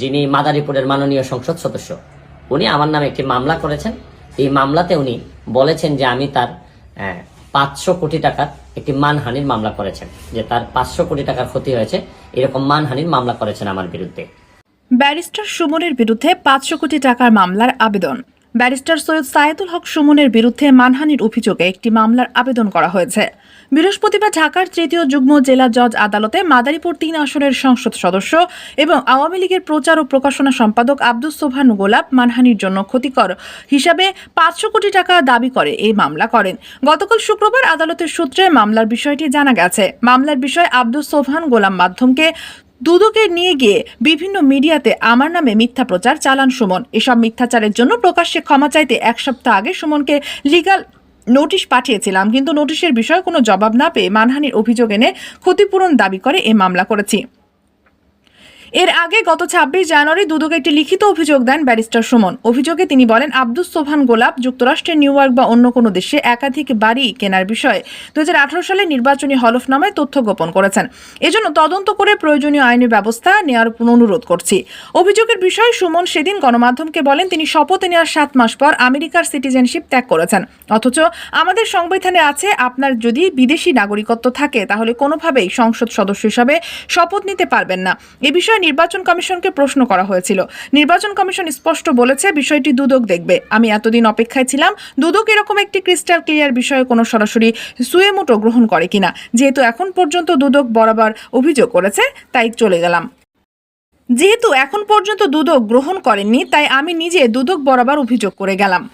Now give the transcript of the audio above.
যিনি মাদারীপুরের মাননীয় সংসদ সদস্য, উনি আমার নামে একটি মামলা করেছেন। এই মামলাতে উনি বলেছেন যে আমি তার পাঁচশো কোটি টাকার একটি মানহানির মামলা করেছেন, যে তার পাঁচশো কোটি টাকার ক্ষতি হয়েছে, এরকম মানহানির মামলা করেছেন আমার বিরুদ্ধে। ব্যারিস্টার সুমনের বিরুদ্ধে পাঁচশো কোটি টাকার মামলার আবেদন। ব্যারিস্টার সৈয়দ সায়েদুল হক সুমনের বিরুদ্ধে মানহানির অভিযোগে একটি মামলার আবেদন করা হয়েছে। বৃহস্পতিবার ঢাকার তৃতীয় যুগ্ম জেলা জজ আদালতে মাদারীপুর তিন আসনের সংসদ সদস্য এবং আওয়ামী লীগের প্রচার ও প্রকাশনা সম্পাদক আব্দুস সোভান গোলাপ মানহানির জন্য ক্ষতিকর হিসাবে পাঁচশো কোটি টাকা দাবি করে এই মামলা করেন। গতকাল শুক্রবার আদালতের সূত্রে মামলার বিষয়টি জানা গেছে। মামলার বিষয়ে আব্দুস সোভান গোলাম মাধ্যমকে দুদকে নিয়ে গিয়ে বিভিন্ন মিডিয়াতে আমার নামে মিথ্যা প্রচার চালান সুমন। এসব মিথ্যাচারের জন্য প্রকাশ্যে ক্ষমা চাইতে এক সপ্তাহ আগে সুমনকে লিগাল নোটিশ পাঠিয়েছিলাম, কিন্তু নোটিশের বিষয়ে কোনো জবাব না পেয়ে মানহানির অভিযোগ এনে ক্ষতিপূরণ দাবি করে এ মামলা করেছি। এর আগে গত ছাব্বিশ জানুয়ারি দুদকে একটি লিখিত অভিযোগ দেন ব্যারিস্টার সুমন। অভিযোগে তিনি বলেন, আব্দুস সোভান গোলাপ যুক্তরাষ্ট্রের নিউ ইয়র্ক বা অন্য কোনো দেশে একাধিক বাড়ি কেনার বিষয়ে দু হাজার আঠারো সালে নির্বাচনী হলফনামায় তথ্য গোপন করেছেন। এজন্য তদন্ত করে প্রয়োজনীয় আইনি ব্যবস্থা নেওয়ার অনুরোধ করছি। অভিযোগের বিষয়ে সুমন সেদিন গণমাধ্যমকে বলেন, তিনি শপথ নেওয়ার সাত মাস পর আমেরিকার সিটিজেনশিপ ত্যাগ করেছেন। অথচ আমাদের সংবিধানে আছে, আপনার যদি বিদেশি নাগরিকত্ব থাকে, তাহলে কোনোভাবেই সংসদ সদস্য হিসাবে শপথ নিতে পারবেন না। এ বিষয়ে নির্বাচন কমিশনকে প্রশ্ন করা হয়েছিল। নির্বাচন কমিশন স্পষ্ট বলেছে, বিষয়টি দুদক দেখবে। আমি এতদিন অপেক্ষায় ছিলাম, দুদক এরকম একটি ক্রিস্টাল ক্লিয়ার বিষয়ে কোনো সরাসরি সুয়েমুটো গ্রহণ করে কিনা। যেহেতু এখন পর্যন্ত দুদক বরাবর অভিযোগ করেছে, তাই চলে গেলাম। যেহেতু এখন পর্যন্ত দুদক গ্রহণ করেননি, তাই আমি নিজে দুদক বরাবর অভিযোগ করে গেলাম।